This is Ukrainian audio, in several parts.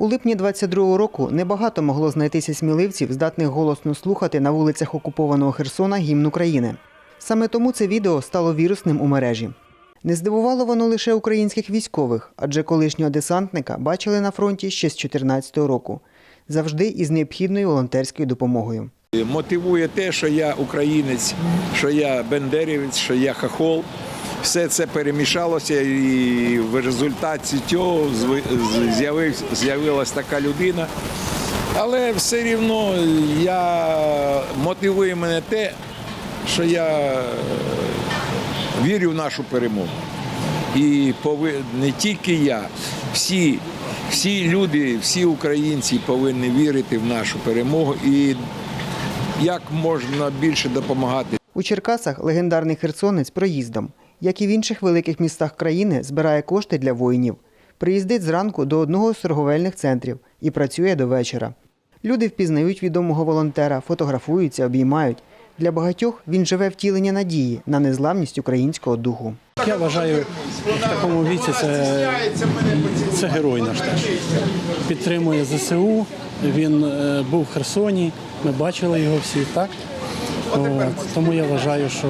У липні 22-го року небагато могло знайтися сміливців, здатних голосно слухати на вулицях окупованого Херсона гімн України. Саме тому це відео стало вірусним у мережі. Не здивувало воно лише українських військових, адже колишнього десантника бачили на фронті ще з 2014 року, завжди із необхідною волонтерською допомогою. Мотивує те, що я українець, що я бендерівець, що я хахол. Все це перемішалося, і в результаті цього зви- з- з'явився- з'явилась така людина. Але все рівно я мотивує мене те, що я е, вірю в нашу перемогу. І не тільки я, всі, всі люди, всі українці повинні вірити в нашу перемогу і як можна більше допомагати. У Черкасах легендарний херсонець проїздом, як і в інших великих містах країни, збирає кошти для воїнів. Приїздить зранку до одного з торговельних центрів і працює до вечора. Люди впізнають відомого волонтера, фотографуються, обіймають. Для багатьох він живе втілення надії на незламність українського духу. Я вважаю, в такому віці це, це герой наш теж. Підтримує ЗСУ. Він е, був в Херсоні, ми бачили його всі, так? Тому я вважаю, що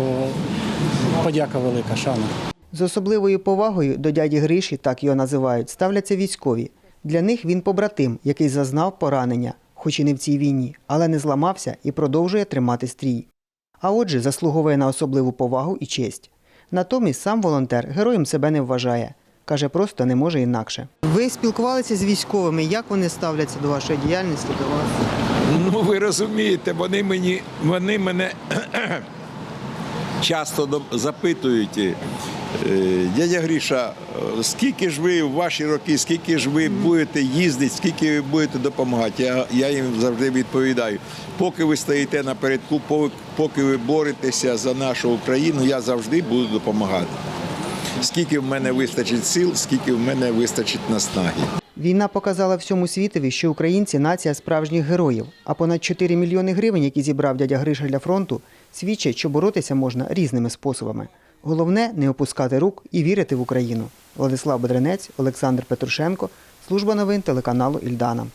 подяка велика, шана. З особливою повагою до дяді Гриші, так його називають, ставляться військові. Для них він побратим, який зазнав поранення, хоч і не в цій війні, але не зламався і продовжує тримати стрій. А отже, заслуговує на особливу повагу і честь. Натомість сам волонтер героєм себе не вважає. Каже, просто не може інакше. Ви спілкувалися з військовими. Як вони ставляться до вашої діяльності, до вас? Ну ви розумієте, вони мені вони мене часто запитують. е, Дядя Гріша, е, скільки ж ви в ваші роки, скільки ж ви будете їздити, скільки ви будете допомагати? Я, я їм завжди відповідаю. Поки ви стоїте напередку, поки ви боретеся за нашу Україну, я завжди буду допомагати. Скільки в мене вистачить сил, скільки в мене вистачить наснаги. Війна показала всьому світові, що українці нація справжніх героїв. А понад 4 мільйони гривень, які зібрав дядя Гриша для фронту, свідчать, що боротися можна різними способами. Головне не опускати рук і вірити в Україну. Владислав Бедренець, Олександр Петрушенко, служба новин телеканалу Ільдана.